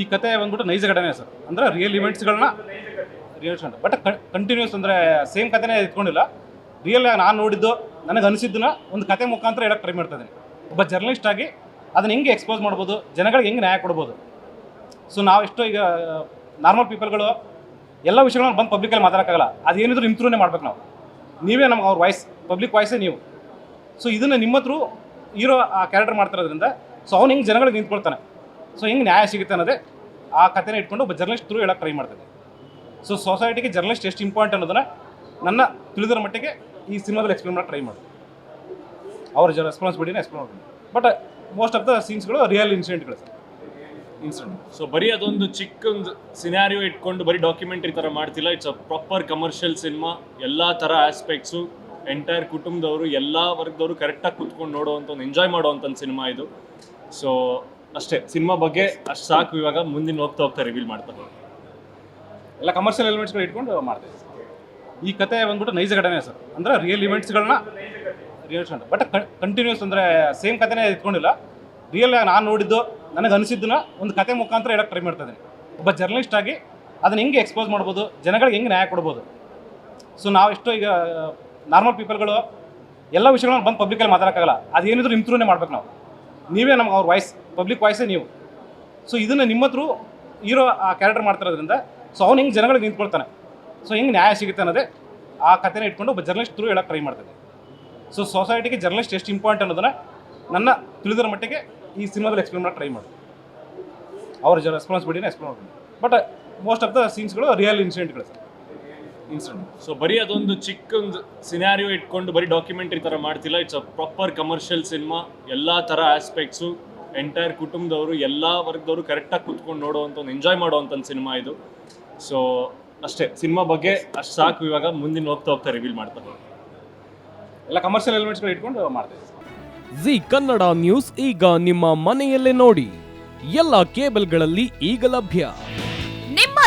ಈ ಕತೆ ಬಂದ್ಬಿಟ್ಟು ನೈಜ ಘಟನೆ ಸರ್. ಅಂದರೆ ರಿಯಲ್ ಇವೆಂಟ್ಸ್ಗಳನ್ನ ರಿಯಲ್ ಬಟ್ ಕಂಟಿನ್ಯೂಸ್ ಅಂದರೆ ಸೇಮ್ ಕತೆನೇ ಇಟ್ಕೊಂಡಿಲ್ಲ. ರಿಯಲ್ ನಾನು ನೋಡಿದ್ದು, ನನಗೆ ಅನಿಸಿದ್ದನ್ನ ಒಂದು ಕತೆ ಮುಖಾಂತರ ಹೇಳಕ್ಕೆ ಟ್ರೈ ಮಾಡ್ತಾ ಇದ್ದೀನಿ. ಒಬ್ಬ ಜರ್ನಲಿಸ್ಟ್ ಆಗಿ ಅದನ್ನ ಹೆಂಗೆ ಎಕ್ಸ್ಪೋಸ್ ಮಾಡ್ಬೋದು, ಜನಗಳಿಗೆ ಹೆಂಗೆ ನ್ಯಾಯ ಕೊಡ್ಬೋದು. ಸೊ ನಾವು ಎಷ್ಟೋ ಈಗ ನಾರ್ಮಲ್ ಪೀಪಲ್ಗಳು ಎಲ್ಲ ವಿಷಯಗಳನ್ನ ಬಂದು ಪಬ್ಲಿಕಲ್ಲಿ ಮಾತಾಡೋಕ್ಕಾಗಲ್ಲ. ಅದೇನಿದ್ರು ನಿಮ್ಮ ಥ್ರೂನೇ ಮಾಡ್ಬೇಕು ನಾವು. ನೀವೇ ನಮ್ಗೆ ಅವ್ರ ವಾಯ್ಸ್ ಪಬ್ಲಿಕ್ ವಾಯ್ಸೇ ನೀವು. ಸೊ ಇದನ್ನು ನಿಮ್ಮ ಹತ್ರ ಹೀರೋ ಆ ಕ್ಯಾರೆಕ್ಟರ್ ಮಾಡ್ತಿರೋದ್ರಿಂದ ಸೊ ಅವ್ನು ಹೆಂಗೆ ಜನಗಳಿಗೆ ನಿಂತ್ಕೊಳ್ತಾನೆ? ಸೊ ಹೆಂಗೆ ನ್ಯಾಯ ಸಿಗುತ್ತೆ ಅನ್ನೋದೇ ಆ ಕಥೆನ ಇಟ್ಕೊಂಡು ಒಬ್ಬ ಜರ್ನಲಿಸ್ಟ್ ಥ್ರೂ ಹೇಳೋಕ್ಕೆ ಟ್ರೈ ಮಾಡ್ತಿದ್ದೆ. ಸೊ ಸೊಸೈಟಿಗೆ ಜರ್ನಲಿಸ್ಟ್ ಎಷ್ಟು ಇಂಪಾರ್ಟೆಂಟ್ ಅನ್ನೋದನ್ನು ನನ್ನ ತಿಳಿದಿರೋ ಮಟ್ಟಿಗೆ ಈ ಸಿನಿಮಾದಲ್ಲಿ ಎಕ್ಸ್ಪ್ಲೇನ್ ಮಾಡಿ ಟ್ರೈ ಮಾಡಿದೆ. ಅವ್ರ ಜ ರೆಸ್ಪಾನ್ಸಿಬಿಲಿಟಿನ ಎಕ್ಸ್ಪ್ಲೇನ್ ಮಾಡ್ತೀನಿ. ಬಟ್ ಮೋಸ್ಟ್ ಆಫ್ ದ ಸೀನ್ಸ್ಗಳು ರಿಯಲ್ ಇನ್ಸಿಡೆಂಟ್ಗಳು ಸರ್. ಇನ್ಸಿಡೆಂಟ್ ಸೊ ಬರೀ ಅದೊಂದು ಚಿಕ್ಕೊಂದು ಸಿನಾರಿಯೋ ಇಟ್ಕೊಂಡು ಬರೀ ಡಾಕ್ಯುಮೆಂಟ್ರಿ ಥರ ಮಾಡ್ತಿಲ್ಲ. It's a proper commercial cinema ಎಲ್ಲ ಥರ ಆಸ್ಪೆಕ್ಟ್ಸು ಎಂಟೈರ್ ಕುಟುಂಬದವರು, ಎಲ್ಲ ವರ್ಗದವರು ಕರೆಕ್ಟಾಗಿ ಕುತ್ಕೊಂಡು ನೋಡುವಂಥ ಒಂದು ಎಂಜಾಯ್ ಮಾಡುವಂಥ ಒಂದು ಸಿನಿಮಾ ಇದು. ಸೊ ಅಷ್ಟೇ. ಸಿನಿಮಾ ಬಗ್ಗೆ ಅಷ್ಟು ಸಾಕು. ಇವಾಗ ಮುಂದಿನ ಹೋಗ್ತಾ ಹೋಗ್ತಾ ರಿವೀಲ್ ಮಾಡ್ತಾ ಎಲ್ಲ ಕಮರ್ಷಿಯಲ್ ಎಲಿಮೆಂಟ್ಸ್ಗಳು ಇಟ್ಕೊಂಡು ಮಾಡ್ತೀವಿ ಈ ಕತೆ ಬಂದ್ಬಿಟ್ಟು ನೈಜ ಘಟನೆ ಸರ್. ಅಂದರೆ ರಿಯಲ್ ಇವೆಂಟ್ಸ್ಗಳನ್ನ ರಿಯಲ್ ಬಟ್ ಕಂಟಿನ್ಯೂಸ್ ಅಂದರೆ ಸೇಮ್ ಕತೆನೇ ಇಟ್ಕೊಂಡಿಲ್ಲ. ರಿಯಲ್ ನಾನು ನೋಡಿದ್ದು, ನನಗೆ ಅನಿಸಿದ್ದನ್ನ ಒಂದು ಕತೆ ಮುಖಾಂತರ ಹೇಳಕ್ಕೆ ಟ್ರೈ ಮಾಡ್ತಾ ಇದ್ದೀನಿ. ಒಬ್ಬ ಜರ್ನಲಿಸ್ಟ್ ಆಗಿ ಅದನ್ನ ಹೆಂಗೆ ಎಕ್ಸ್ಪೋಸ್ ಮಾಡ್ಬೋದು, ಜನಗಳಿಗೆ ಹೆಂಗೆ ನ್ಯಾಯ ಕೊಡ್ಬೋದು. ಸೊ ನಾವು ಎಷ್ಟೋ ಈಗ ನಾರ್ಮಲ್ ಪೀಪಲ್ಗಳು ಎಲ್ಲ ವಿಷಯಗಳನ್ನ ಬಂದು ಪಬ್ಲಿಕಲ್ಲಿ ಮಾತಾಡೋಕ್ಕಾಗಲ್ಲ. ಅದೇನಿದ್ರು ಇಂಪ್ರೂವ್ನೇ ಮಾಡ್ಬೇಕು ನಾವು. ನೀವೇ ನಮ್ಗೆ ಅವ್ರ ವಾಯ್ಸ್ ಪಬ್ಲಿಕ್ ವಾಯ್ಸೇ ನೀವು. ಸೊ ಇದನ್ನು ನಿಮ್ಮ ಹತ್ರ ಇರೋ ಆ ಕ್ಯಾರೆಕ್ಟರ್ ಮಾಡ್ತಿರೋದ್ರಿಂದ ಸೊ ಅವ್ನು ಹಿಂಗೆ ಜನಗಳಿಗೆ ನಿಂತ್ಕೊಳ್ತಾನೆ. ಸೊ ಹಿಂಗೆ ನ್ಯಾಯ ಸಿಗುತ್ತೆ ಅನ್ನೋದೇ ಆ ಕಥೆನ ಇಟ್ಕೊಂಡು ಒಬ್ಬ ಜರ್ನಲಿಸ್ಟ್ ಥ್ರೂ ಹೇಳೋಕ್ಕೆ ಟ್ರೈ ಮಾಡ್ತಾನೆ ಸೊ ಸೊಸೈಟಿಗೆ ಜರ್ನಲಿಸ್ಟ್ ಎಷ್ಟು ಇಂಪಾರ್ಟೆಂಟ್ ಅನ್ನೋದನ್ನ ನನ್ನ ತಿಳಿದಿರೋ ಮಟ್ಟಿಗೆ ಈ ಸಿನಿಮಾದಲ್ಲಿ ಎಕ್ಸ್ಪ್ಲೇನ್ ಮಾಡಿ ಟ್ರೈ ಮಾಡಿ ಅವ್ರ ಜ ರೆಸ್ಪಾನ್ಸಿಬಿಲಿಟಿನ ಎಕ್ಸ್ಪ್ಲೇನ್ ಮಾಡ್ತೀನಿ ಬಟ್ ಮೋಸ್ಟ್ ಆಫ್ ದ ಸೀನ್ಸ್ಗಳು ರಿಯಲ್ ಇನ್ಸಿಡೆಂಟ್ಗಳು ಸರ್. ಇನ್ಸಿಡೆಂಟ್ ಸೊ ಬರೀ ಅದೊಂದು ಚಿಕ್ಕೊಂದು ಸಿನಾರಿಯೋ ಇಟ್ಕೊಂಡು ಬರೀ ಡಾಕ್ಯುಮೆಂಟ್ರಿ ಥರ ಮಾಡ್ತಿಲ್ಲ. It's a proper commercial cinema ಎಲ್ಲ ಥರ ಆಸ್ಪೆಕ್ಟ್ಸು ಎಂಟೈರ್ ಕುಟುಂಬದವರು ಎಲ್ಲ ವರ್ಗದವರು ಕರೆಕ್ಟಾಗಿ ಕುತ್ಕೊಂಡು ನೋಡುವಂಥ ಒಂದು ಎಂಜಾಯ್ ಮಾಡುವಂಥ ಒಂದು ಸಿನಿಮಾ ಇದು. ಸೊ ಅಷ್ಟೇ. ಸಿನಿಮಾ ಬಗ್ಗೆ ಅಷ್ಟು ಸಾಕು ಇವಾಗ. ಮುಂದಿನ ಹೋಗ್ತಾ ಹೋಗ್ತಾ ರಿವೀಲ್ ಮಾಡ್ತಾ ಎಲ್ಲ ಕಮರ್ಷಿಯಲ್ ಎಲಿಮೆಂಟ್ಸ್ಗಳು ಇಟ್ಕೊಂಡು ಮಾಡ್ತೇವೆ. ಜಿ ಕನ್ನಡ ನ್ಯೂಸ್ ಈಗ ನಿಮ್ಮ ಮನೆಯಲ್ಲೇ ನೋಡಿ. ಎಲ್ಲ ಕೇಬಲ್ಗಳಲ್ಲಿ ಈಗ ಲಭ್ಯ.